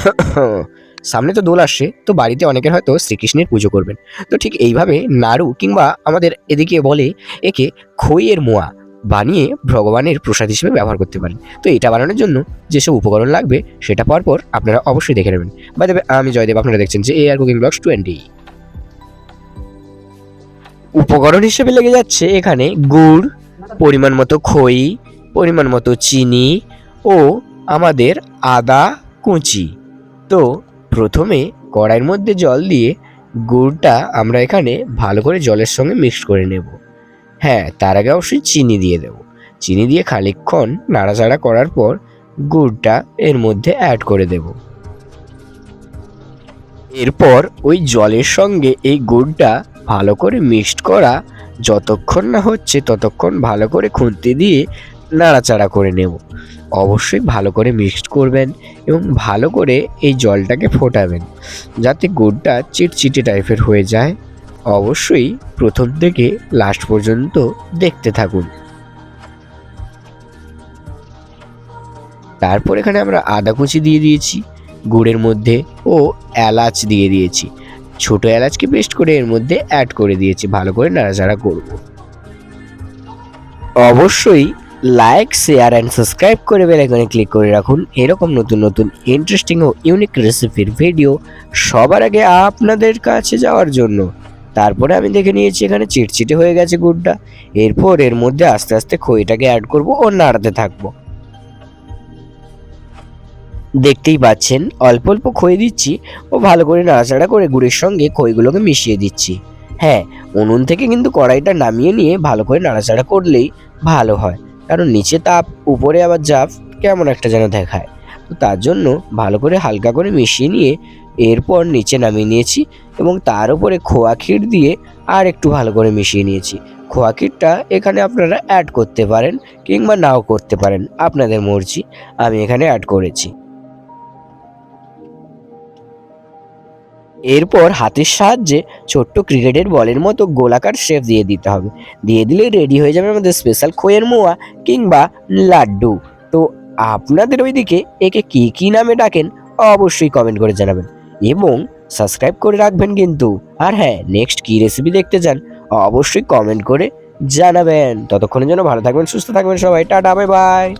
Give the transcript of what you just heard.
সামনে তো দোল আসছে, তো বাড়িতে অনেকের হয়তো শ্রীকৃষ্ণের পুজো করবেন। তো ঠিক এইভাবে নাড়ু কিংবা আমাদের এদিকে বলে একে খইয়ের মোয়া বানিয়ে ভগবানের প্রসাদ হিসেবে ব্যবহার করতে পারেন। তো এটা বানানোর জন্য যেসব উপকরণ লাগবে সেটা পরপর আপনারা অবশ্যই দেখে নেবেন। বা দেবে আমি জয়দেব, আপনারা দেখছেন যে A R cooking blogs twenty উপকরণ হিসেবে লেগে যাচ্ছে এখানে গুড়, পরিমাণ মতো খই, পরিমাণ মতো চিনি ও আমাদের আদা কুচি। তো প্রথমে কড়াইয়ের মধ্যে জল দিয়ে গুড়টা আমরা এখানে ভালো করে জলের সঙ্গে মিক্সড করে নেব। হ্যাঁ তার আগে অবশ্যই চিনি দিয়ে দেব। চিনি দিয়ে খানিকক্ষণ নাড়াচাড়া করার পর গুড়টা এর মধ্যে অ্যাড করে দেব। এরপর ওই জলের সঙ্গে এই গুড়টা ভালো করে মিক্সড করা, যতক্ষণ না হচ্ছে ততক্ষণ ভালো করে খুন্তি দিয়ে নাড়াচাড়া করে নেব। অবশ্যই ভালো করে মিক্সড করবেন এবং ভালো করে এই জলটাকে ফোটাবেন। যাতে গুড়টা চিটচিটে টাইপের হয়ে যায়। অবশ্যই প্রথম থেকে লাস্ট পর্যন্ত দেখতে থাকুন। তারপর এখানে আমরা আদা কুচি দিয়ে দিয়েছি, গুড়ের মধ্যে ও এলাচ দিয়ে দিয়েছি। ছোট এলাচকে পেস্ট করে এর মধ্যে অ্যাড করে দিয়েছি, ভালো করে নাড়াচাড়া করব। অবশ্যই লাইক শেয়ার অ্যান্ড সাবস্ক্রাইব করে বেল আইকনে ক্লিক করে রাখুন। এরকম নতুন নতুন ইন্টারেস্টিং ও ইউনিক রেসিপির ভিডিও সবার আগে আপনাদের কাছে যাওয়ার জন্য। তারপরে আমি দেখে নিয়েছি এখানে চিটচিটে হয়ে গেছে গুড়টা। এরপর এর মধ্যে আস্তে আস্তে খইটাকে অ্যাড করব ও নাড়াতে থাকব। দেখতেই পাচ্ছেন, অল্প অল্প খই দিচ্ছি ও ভালো করে নাড়াচাড়া করে গুড়ের সঙ্গে খইগুলোকে মিশিয়ে দিচ্ছি। হ্যাঁ উনুন থেকে কিন্তু কড়াইটা নামিয়ে নিয়ে ভালো করে নাড়াচাড়া করলেই ভালো হয়। কারণ নিচে তাপ, উপরে আবার জাপ কেমন একটা যেন দেখায়। তো তার জন্য ভালো করে হালকা করে মিশিয়ে নিয়ে এরপর নিচে নামিয়ে নিয়েছি এবং তার উপরে খোয়া ক্ষীর দিয়ে আর একটু ভালো করে মিশিয়ে নিয়েছি। খোয়া ক্ষীরটা এখানে আপনারা অ্যাড করতে পারেন কিংবা নাও করতে পারেন, আপনাদের মর্জি। আমি এখানে অ্যাড করেছি। এরপর হাতের সাহায্যে ছোট্ট ক্রিকেটের বলের মতো গোলাকার শেপ দিয়ে দিতে হবে। দিয়ে দিলে রেডি হয়ে যাবে আমাদের স্পেশাল খোয়ের মোয়া কিংবা লাড্ডু। তো আপনাদের ওইদিকে একে কী কী নামে ডাকেন অবশ্যই কমেন্ট করে জানাবেন। এবং সাবস্ক্রাইব করে রাখবেন কিন্তু। আর হ্যাঁ নেক্সট কী রেসিপি দেখতে চান অবশ্যই কমেন্ট করে জানাবেন। ততক্ষণের জন্য ভালো থাকবেন, সুস্থ থাকবেন সবাই। Tata bye bye